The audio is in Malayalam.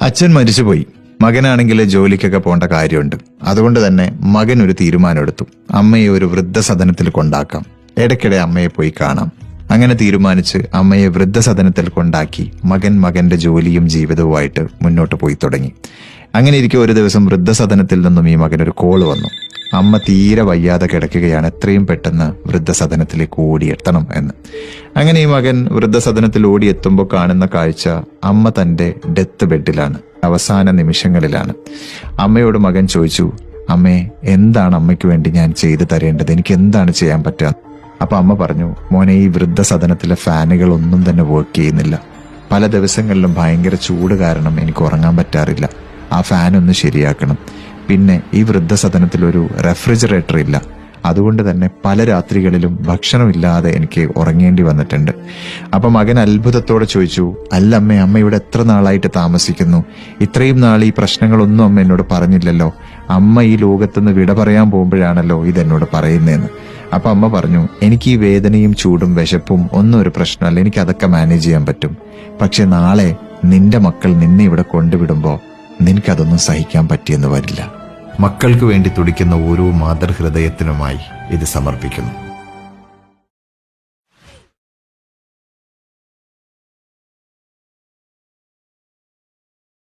അച്ഛൻ മരിച്ചുപോയി. മകനാണെങ്കിൽ ജോലിക്കൊക്കെ പോകേണ്ട കാര്യമുണ്ട്. അതുകൊണ്ട് തന്നെ മകൻ ഒരു തീരുമാനമെടുത്തു. അമ്മയെ ഒരു വൃദ്ധസദനത്തിൽ കൊണ്ടാക്കാം. ഇടയ്ക്കിടെ അമ്മയെ പോയി കാണാം. അങ്ങനെ തീരുമാനിച്ച് അമ്മയെ വൃദ്ധസദനത്തിൽ കൊണ്ടാക്കി മകൻ മകന്റെ ജോലിയും ജീവിതവുമായിട്ട് മുന്നോട്ട് പോയി തുടങ്ങി. അങ്ങനെ ഇരിക്കെ ഒരു ദിവസം വൃദ്ധസദനത്തിൽ നിന്നും ഈ മകൻ ഒരു കോൾ വന്നു. അമ്മ തീരെ വയ്യാതെ കിടക്കുകയാണ്. എത്രയും പെട്ടെന്ന് വൃദ്ധസദനത്തിലേക്ക് ഓടിയെത്തണം എന്ന്. അങ്ങനെ ഈ മകൻ വൃദ്ധസദനത്തിൽ ഓടിയെത്തുമ്പോൾ കാണുന്ന കാഴ്ച അമ്മ തന്റെ ഡെത്ത് ബെഡിലാണ് അവസാന നിമിഷങ്ങളിലാണ്. അമ്മയോട് മകൻ ചോദിച്ചു അമ്മേ എന്താണ് അമ്മയ്ക്ക് വേണ്ടി ഞാൻ ചെയ്തു തരേണ്ടത്? എനിക്ക് എന്താണ് ചെയ്യാൻ പറ്റുക? അപ്പൊ അമ്മ പറഞ്ഞു മോനെ ഈ വൃദ്ധസദനത്തിലെ ഫാനുകൾ ഒന്നും തന്നെ വർക്ക് ചെയ്യുന്നില്ല. പല ദിവസങ്ങളിലും ഭയങ്കര ചൂട് കാരണം എനിക്ക് ഉറങ്ങാൻ പറ്റാറില്ല. ആ ഫാൻ ഒന്ന് ശരിയാക്കണം. പിന്നെ ഈ വൃദ്ധസദനത്തിൽ ഒരു റെഫ്രിജറേറ്റർ ഇല്ല. അതുകൊണ്ട് തന്നെ പല രാത്രികളിലും ഭക്ഷണമില്ലാതെ എനിക്ക് ഉറങ്ങേണ്ടി വന്നിട്ടുണ്ട്. അപ്പം മകൻ അത്ഭുതത്തോടെ ചോദിച്ചു അല്ല അമ്മ അമ്മ ഇവിടെ എത്ര നാളായിട്ട് താമസിക്കുന്നു? ഇത്രയും നാൾ ഈ പ്രശ്നങ്ങളൊന്നും അമ്മ എന്നോട് പറഞ്ഞില്ലല്ലോ. അമ്മ ഈ ലോകത്തുനിന്ന് വിട പറയാൻ പോകുമ്പോഴാണല്ലോ ഇതെന്നോട് പറയുന്നതെന്ന് അപ്പം അമ്മ പറഞ്ഞു എനിക്ക് ഈ വേദനയും ചൂടും വിശപ്പും ഒന്നും ഒരു പ്രശ്നമല്ല. എനിക്ക് അതൊക്കെ മാനേജ് ചെയ്യാൻ പറ്റും. പക്ഷെ നാളെ നിന്റെ മക്കൾ നിന്നെ ഇവിടെ കൊണ്ടുവിടുമ്പോൾ നിനക്കതൊന്നും സഹിക്കാൻ പറ്റിയെന്ന് വരില്ല. മക്കൾക്ക് വേണ്ടി തുടിക്കുന്ന ഓരോ മാതൃഹൃദയത്തിനുമായി ഇത് സമർപ്പിക്കുന്നു.